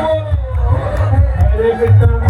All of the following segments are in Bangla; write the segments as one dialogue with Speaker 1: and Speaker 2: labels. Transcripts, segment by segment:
Speaker 1: Hare Krishna,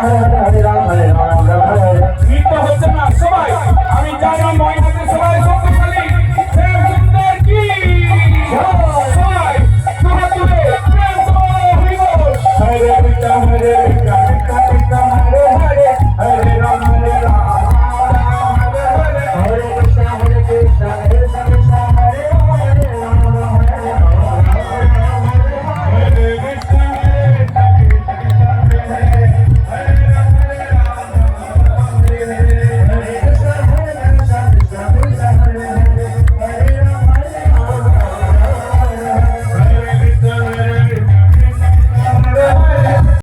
Speaker 2: Krishna,